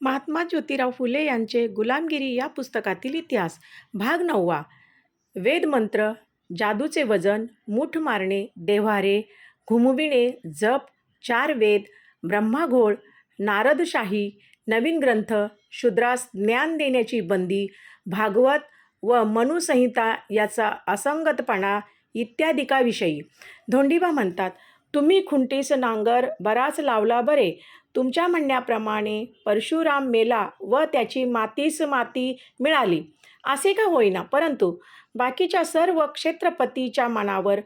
महात्मा ज्योतिराव फुले यांचे गुलामगिरी या पुस्तकातील इतिहास. भाग नववा. वेदमंत्र जादूचे वजन मूठ मारणे देव्हारे घुमविणे जप चार वेद ब्रह्माघोळ नारदशाही नवीन ग्रंथ शूद्रास ज्ञान देण्याची बंदी भागवत व मनुसंहिता याचा असंगतपणा इत्यादिकाविषयी. धोंडीबा म्हणतात तुम्ही खुंटीस नांगर बराच लावला बरे. तुमच्या म्हणण्याप्रमाणे परशुराम मेला व त्याची मातीस माती मिळाली. असे का होईना? परंतु बाकीच्या सर्व क्षेत्रपतीच्या मनावर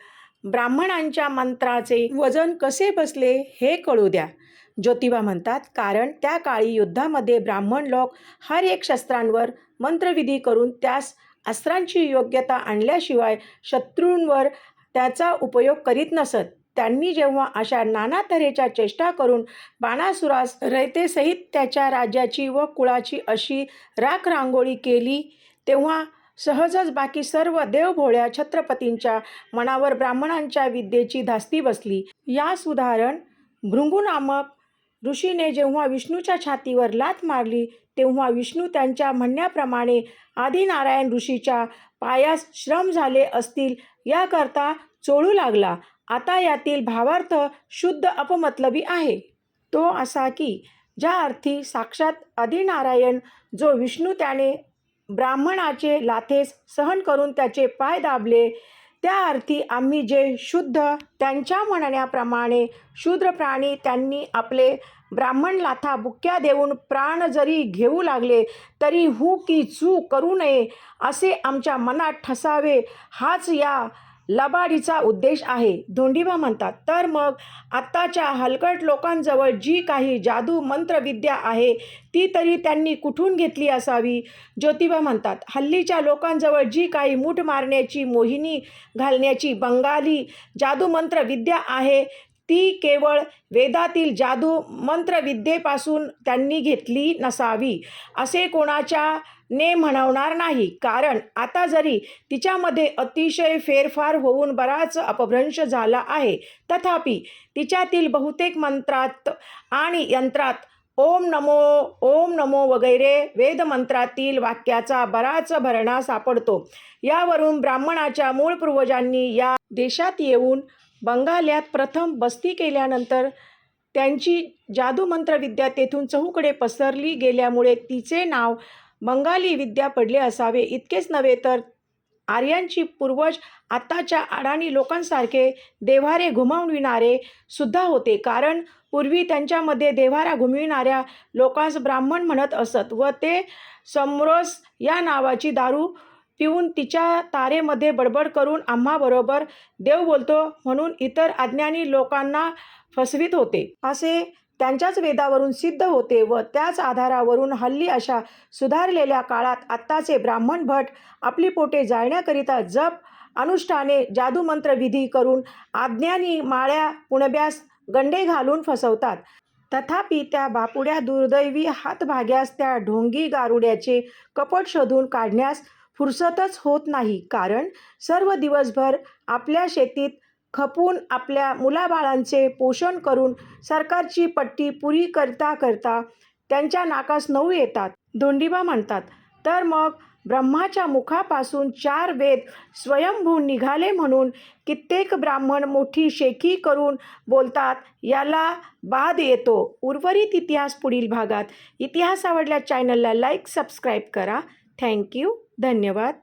ब्राह्मणांच्या मंत्राचे वजन कसे बसले हे कळू द्या. ज्योतिबा म्हणतात कारण त्या काळी युद्धामध्ये ब्राह्मण लोक हर एक शस्त्रांवर मंत्रविधी करून त्यास अस्त्रांची योग्यता आणल्याशिवाय शत्रूंवर त्याचा उपयोग करीत नसत. त्यांनी जेव्हा अशा नाना तऱ्हेच्या चेष्टा करून बाणासुरास रयतेसहित त्याच्या राज्याची व कुळाची अशी राख रांगोळी केली तेव्हा सहजच बाकी सर्व देवभोळ्या छत्रपतींच्या मनावर ब्राह्मणांच्या विद्येची धास्ती बसली. यास उदाहरण भृंगू नामक ऋषीने जेव्हा विष्णूच्या छातीवर लाथ मारली तेव्हा विष्णू त्यांच्या म्हणण्याप्रमाणे आदिनारायण ऋषीच्या पायास श्रम झाले असतील याकरता चोळू लागला. आता यातील भावार्थ शुद्ध अपमतलबी आहे. तो असा की ज्या अर्थी साक्षात आदिनारायण जो विष्णू त्याने ब्राह्मणाचे लाथेस सहन करून त्याचे पाय दाबले त्या अर्थी आम्ही जे शुद्ध त्यांच्या म्हणण्याप्रमाणे शूद्र प्राणी त्यांनी आपले ब्राह्मण लाथा बुक्क्या देऊन प्राण जरी घेऊ लागले तरी हू की चू करू नये असे आमच्या मनात ठसावे हाच या लबाडीचा उद्देश आहे. धोंडीबा म्हणतात तर मग आत्ताच्या हलकट लोकांजवळ जी काही जादू मंत्रविद्या आहे ती तरी त्यांनी कुठून घेतली असावी? ज्योतिबा म्हणतात हल्लीच्या लोकांजवळ जी काही मूठ मारण्याची मोहिनी घालण्याची बंगाली जादूमंत्र विद्या आहे ती केवळ वेदातील जादू मंत्रविद्येपासून त्यांनी घेतली नसावी असे कोणाच्या ने म्हणवणार नाही. कारण आता जरी तिच्यामध्ये अतिशय फेरफार होऊन बराच अपभ्रंश झाला आहे तथापि तिच्यातील बहुतेक मंत्रात आणि यंत्रात ओम नमो ओम नमो वगैरे वेदमंत्रातील वाक्याचा बराच भरणा सापडतो. यावरून ब्राह्मणाच्या मूळ पूर्वजांनी या देशात येऊन बंगाल्यात प्रथम बस्ती केल्यानंतर त्यांची जादूमंत्रविद्या तेथून चहूकडे पसरली गेल्यामुळे तिचे नाव बंगाली विद्या पडले असावे. इतकेच नव्हे तर आर्यांची पूर्वज आत्ताच्या अडाणी लोकांसारखे देव्हारे घुमविणारे सुद्धा होते. कारण पूर्वी त्यांच्यामध्ये देव्हारा घुमविणाऱ्या लोकांस ब्राह्मण म्हणत असत व ते समरस या नावाची दारू पिऊन तिच्या तारेमध्ये बडबड करून आम्हाबरोबर देव बोलतो म्हणून इतर अज्ञानी लोकांना फसवीत होते. असे त्यांच्याच वेदावरून सिद्ध होते व त्याच आधारावरून हल्ली अशा सुधारलेल्या काळात आत्ताचे ब्राह्मण भट आपली पोटे जाळण्याकरिता जप अनुष्ठाने जादूमंत्र विधी करून आज्ञानी माळ्या पुणब्यास गंडे घालून फसवतात. तथापि त्या बापुड्या दुर्दैवी हातभाग्यास त्या ढोंगी गारुड्याचे कपट शोधून काढण्यास फुरसतच होत नाही. कारण सर्व दिवसभर आपल्या शेतीत खपून आपल्या मुलाबाळांचे पोषण करून सरकारची पट्टी पुरी करता करता त्यांच्या नाकास नऊ येतात. धोंडीबा म्हणतात तर मग ब्रह्माच्या मुखापासून चार वेद स्वयंभू निघाले म्हणून कित्येक ब्राह्मण मोठी शेखी करून बोलतात याला बाद येतो. उर्वरित इतिहास पुढील भागात. इतिहास आवडल्या चॅनलला लाईक सबस्क्राईब करा. थँक्यू. धन्यवाद.